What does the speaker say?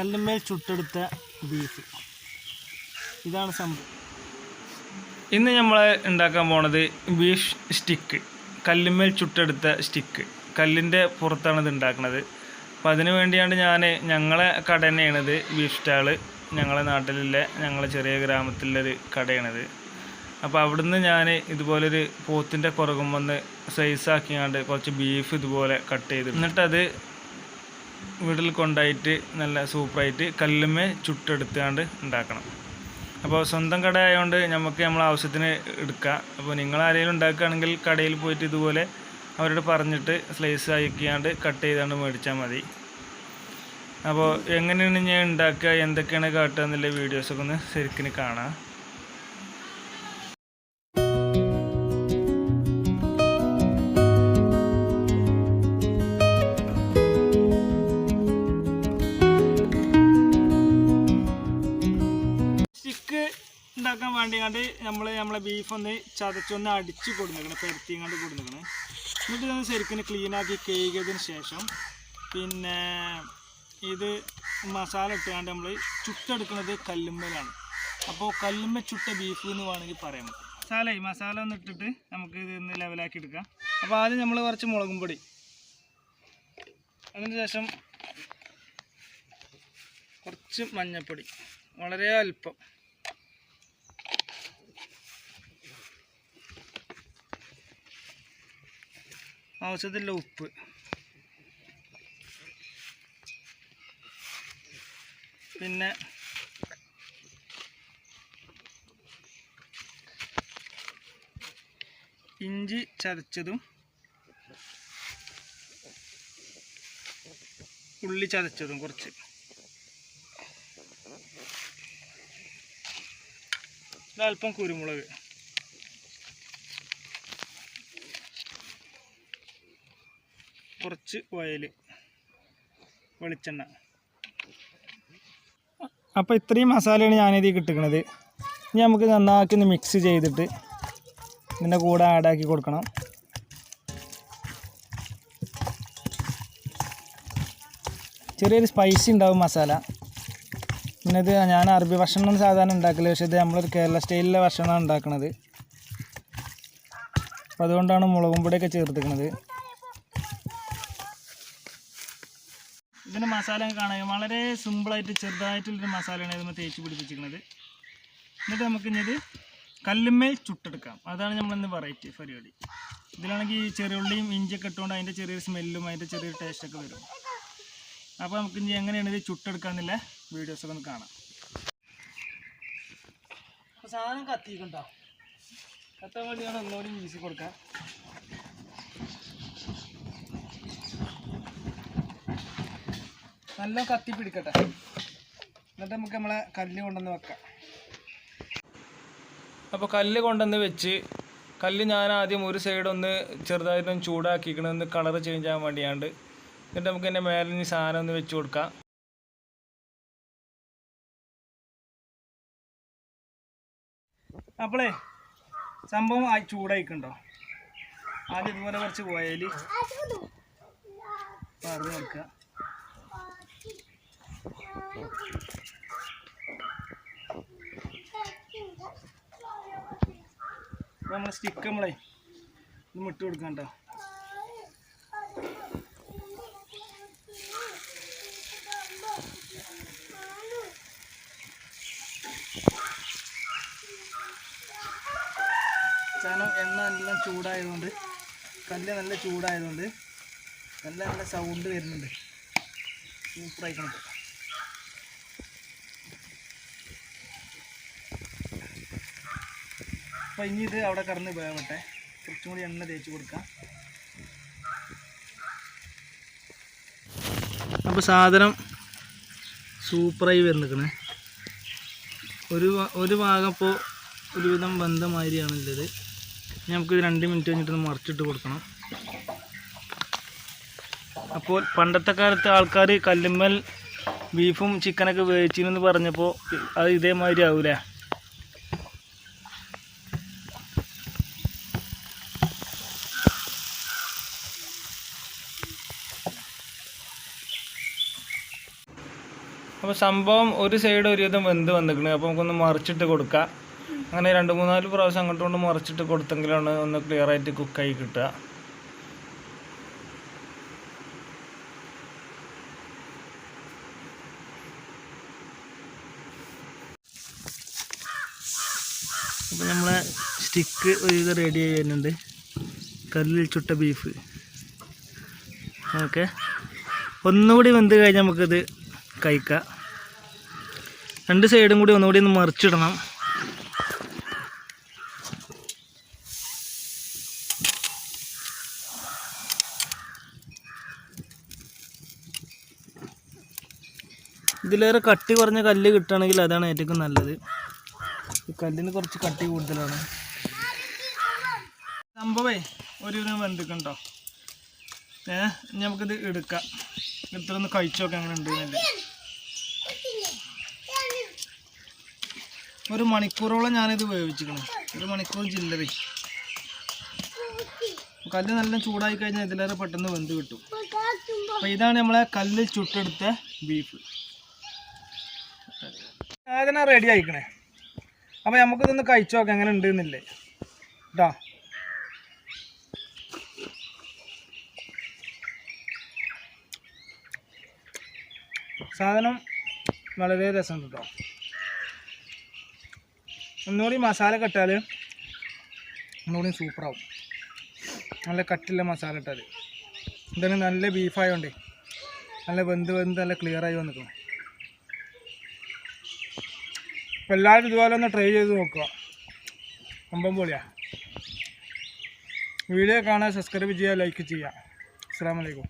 Kallummel ചുട്ടെടുത്ത beef. ഇതാണ് സംഭവം. ഇന്ന് നമ്മൾ ഉണ്ടാക്കാൻ പോണത് ബീഫ് സ്റ്റിക്ക്. കല്ലുമേൽ ചുട്ടെടുത്ത സ്റ്റിക്ക്. കല്ലിന്റെ പുറത്താണ് ഇത് ഉണ്ടാക്കുന്നത് അപ്പോൾ അതിന് വേണ്ടിയാണ് ഞാൻ ഞങ്ങളെ കട തന്നെയാണിത് ബീഫ് സ്റ്റാൾ ഞങ്ങളെ നാട്ടിലുള്ള ഞങ്ങളെ ചെറിയ ഗ്രാമത്തിലൊരു കടയാണിത്. അപ്പോൾ അവിടുന്ന് ഞാൻ ഇതുപോലൊരു പോത്തിന്റെ പുറകും വന്ന് സൈസാക്കിയാണ്ട് കുറച്ച് ബീഫ് ഇതുപോലെ കട്ട് ചെയ്ത് എന്നിട്ടത് വീട്ടിൽ കൊണ്ടായിട്ട് നല്ല സൂപ്പറായിട്ട് കല്ലുമേ ചുട്ടെടുത്താണ്ട് ഉണ്ടാക്കണം. അപ്പോൾ സ്വന്തം കട ആയതുകൊണ്ട് നമുക്ക് നമ്മൾ ആവശ്യത്തിന് എടുക്കാം. അപ്പോൾ നിങ്ങൾ ആരെങ്കിലും ഉണ്ടാക്കുകയാണെങ്കിൽ കടയിൽ പോയിട്ട് ഇതുപോലെ അവരോട് പറഞ്ഞിട്ട് സ്ലൈസ് അയക്കാണ്ട് കട്ട് ചെയ്താണ്ട് മേടിച്ചാൽ മതി. അപ്പോൾ എങ്ങനെയാണ് ഞാൻ ഉണ്ടാക്കുക? എന്തൊക്കെയാണ് കാട്ടുക എന്നുള്ള വീഡിയോസൊക്കെ ഒന്ന് ശരിക്കും കാണാം. ഉണ്ടാക്കാൻ നമ്മൾ നമ്മളെ ബീഫ് ഒന്ന് ചതച്ചൊന്ന് അടിച്ച് കൊടുക്കണം പെരത്തിങ്ങാണ്ട് കൊടുക്കണം എന്നിട്ട് ഇതൊന്ന് ശരിക്കും ക്ലീനാക്കി കഴുകിയതിന് ശേഷം പിന്നെ ഇത് മസാല ഇട്ടുകൊണ്ട് നമ്മൾ ചുട്ടെടുക്കുന്നത് കല്ലുമ്മലാണ്. അപ്പോൾ കല്ലുമ്മ ചുട്ട ബീഫ് എന്ന് വേണമെങ്കിൽ പറയാം. മസാല മസാല ഒന്ന് ഇട്ടിട്ട് നമുക്ക് ഇത് ഒന്ന് ലെവലാക്കി എടുക്കാം. അപ്പോൾ ആദ്യം നമ്മൾ കുറച്ച് മുളകും പൊടി. അതിന് ശേഷം കുറച്ച് മഞ്ഞൾപ്പൊടി വളരെ അല്പം. ആവശ്യത്തിലുള്ള ഉപ്പ്. പിന്നെ ഇഞ്ചി ചതച്ചതും ഉള്ളി ചതച്ചതും കുറച്ച്. അല്പം കുരുമുളക്. കുറച്ച് ഓയിൽ വെളിച്ചെണ്ണ. അപ്പോൾ ഇത്രയും മസാലയാണ് ഞാനിത് കിട്ടുന്നത് ഇനി നമുക്ക് നന്നാക്കി ഒന്ന് മിക്സ് ചെയ്തിട്ട് ഇതിന്റെ കൂടെ ആഡാക്കി കൊടുക്കണം. ചെറിയൊരു സ്പൈസി ഉണ്ടാവും മസാല. പിന്നെ ഇത് ഞാൻ അറബി ഭക്ഷണം സാധാരണ ഉണ്ടാക്കില്ല പക്ഷേ ഇത് നമ്മളൊരു കേരള സ്റ്റൈലിലെ ഭക്ഷണമാണ് ഉണ്ടാക്കുന്നത് അപ്പോൾ അതുകൊണ്ടാണ് മുളകും പൊടിയൊക്കെ ചേർത്തിക്കുന്നത് ഇതിന്റെ മസാല കാണാൻ വളരെ സിമ്പിളായിട്ട് ചെറുതായിട്ടുള്ളൊരു മസാലയാണ് ഇതിന് തേച്ച് പിടിപ്പിച്ചിരിക്കുന്നത്. എന്നിട്ട് നമുക്ക് ഇനി കല്ലുമ്മേൽ ചുട്ടെടുക്കാം. അതാണ് നമ്മളിന്ന് വെറൈറ്റി പരിപാടി. ഇതിലാണെങ്കിൽ ചെറിയുള്ളിയും ഇഞ്ചിയൊക്കെ ഇട്ടുകൊണ്ട് അതിന്റെ ചെറിയൊരു സ്മെല്ലും അതിന്റെ ചെറിയൊരു ടേസ്റ്റൊക്കെ വരും. അപ്പോൾ നമുക്ക് ഇനി എങ്ങനെയാണ് ഇത് ചുട്ടെടുക്കാന്നുള്ള വീഡിയോസൊക്കെ ഒന്ന് കാണാം. സാധനം കത്തിക്കണ്ടോ കത്താൻ വേണ്ടിയാണ് ഒന്നുകൂടി ഈസി കൊടുക്കാം നല്ല കത്തി പിടിക്കട്ടെ. എന്നിട്ട് നമുക്ക് നമ്മളെ കല്ല് കൊണ്ടുവന്ന് വെക്കാം. അപ്പോൾ കല്ല് കൊണ്ടുവന്ന് വെച്ച് കല്ല് ഞാൻ ആദ്യം ഒരു സൈഡ് ഒന്ന് ചെറുതായിട്ടൊന്ന് ചൂടാക്കിക്കണം ഒന്ന് കളർ ചേഞ്ച് ആകാൻ വേണ്ടിയാണ്ട്. എന്നിട്ട് നമുക്ക് എന്റെ മേലെ ഇനി സാധനം ഒന്ന് വെച്ച് കൊടുക്കാം. അപ്പോളേ സംഭവം ആ ചൂടായിക്കുണ്ടോ ആദ്യം ഇതുപോലെ കുറച്ച് ഓയിൽ പറഞ്ഞു കൊടുക്കുക. നമ്മൾ സ്റ്റിക്ക് നമ്മളെ ഒന്ന് ഇട്ട് കൊടുക്കണ്ട കാരണം എണ്ണ നല്ല ചൂടായതുകൊണ്ട് കല്ല് നല്ല ചൂടായതുകൊണ്ട് നല്ല നല്ല സൗണ്ട് വരുന്നുണ്ട്. സൂപ്പറായിക്കണം അപ്പോൾ ഇനി ഇത് അവിടെ കറന്ന് വേവട്ടെ. കുറച്ചും കൂടി എണ്ണ തേച്ച് കൊടുക്കാം. അപ്പോൾ സാധനം സൂപ്പറായി വരുന്നിക്കണേ ഒരു ഒരു ഭാഗം ഇപ്പോൾ ഒരുവിധം നമുക്ക് ഇത് രണ്ട് മിനിറ്റ് കഴിഞ്ഞിട്ട് മറിച്ചിട്ട് കൊടുക്കണം. അപ്പോൾ പണ്ടത്തെ കാലത്ത് ആൾക്കാർ കല്ലുമ്മൽ ബീഫും ചിക്കനൊക്കെ വേവിച്ചിരുന്നു പറഞ്ഞപ്പോൾ അത് ഇതേമാതിരി ആവൂലേ? അപ്പോൾ സംഭവം ഒരു സൈഡ് ഒരു വിധം വെന്ത് വന്നിരിക്കണേ അപ്പോൾ നമുക്കൊന്ന് മറിച്ചിട്ട് കൊടുക്കാം. അങ്ങനെ രണ്ട് മൂന്നാൽ പ്രാവശ്യം അങ്ങോട്ട് കൊണ്ട് മറിച്ചിട്ട് കൊടുത്തെങ്കിലാണ് ഒന്ന് ക്ലിയർ ആയിട്ട് കുക്കായി കിട്ടുക. അപ്പോൾ നമ്മളെ സ്റ്റിക്ക് ഒരുവിധം റെഡി ആയി വരുന്നുണ്ട്. കല്ലിൽ ചുട്ട ബീഫ് ഓക്കെ ഒന്നുകൂടി വെന്ത് കഴിഞ്ഞാൽ നമുക്കിത് കഴിക്കാം. രണ്ട് സൈഡും കൂടി ഒന്നുകൂടി ഒന്ന് മറിച്ചിടണം. ഇതിലേറെ കട്ടി കുറഞ്ഞ കല്ല് കിട്ടുകയാണെങ്കിൽ അതാണ് ഏറ്റവും നല്ലത്. കല്ലിന് കുറച്ച് കട്ടി കൂടുതലാണ്. സംഭവേ ഒരു ബന്ധുക്കുണ്ടോ ഏ ഇനി നമുക്കിത് എടുക്കാം. ഒന്ന് കഴിച്ചു നോക്കാം അങ്ങനെ ഉണ്ടെന്നില്ല ഒരു മണിക്കൂറോളം ഞാനിത് വേവിച്ചിക്കണം ഒരു മണിക്കൂർ ചില്ലറി കല്ല് നല്ല ചൂടായി കഴിഞ്ഞാൽ ഇതിലേറെ പെട്ടെന്ന് വെന്ത് കിട്ടും. അപ്പോൾ ഇതാണ് നമ്മളെ കല്ല് ചുട്ടെടുത്ത ബീഫ്. സാധനം റെഡി ആയിക്കണേ. അപ്പോൾ നമുക്കിതൊന്ന് കഴിച്ചു നോക്കാം എങ്ങനെ ഉണ്ട് എന്നില്ലേ കേട്ടോ സാധനം വളരെ രസമുണ്ട് കേട്ടോ ഒന്നുകൂടി മസാല കെട്ടാൽ ഒന്നുകൂടി സൂപ്പറാവും നല്ല കട്ടില്ല മസാല ഇട്ടാൽ ഇതാണ് നല്ല ബീഫായതുകൊണ്ടേ നല്ല വെന്ത് വെന്ത് നല്ല ക്ലിയർ ആയി വന്നിക്കണം. അപ്പോൾ എല്ലാവരും ഇതുപോലെ ഒന്ന് ട്രൈ ചെയ്ത് നോക്കുക. അമ്പം പൊളിയാ. വീഡിയോ കാണാൻ സബ്സ്ക്രൈബ് ചെയ്യുക ലൈക്ക് ചെയ്യുക. അസ്സാം വലൈക്കും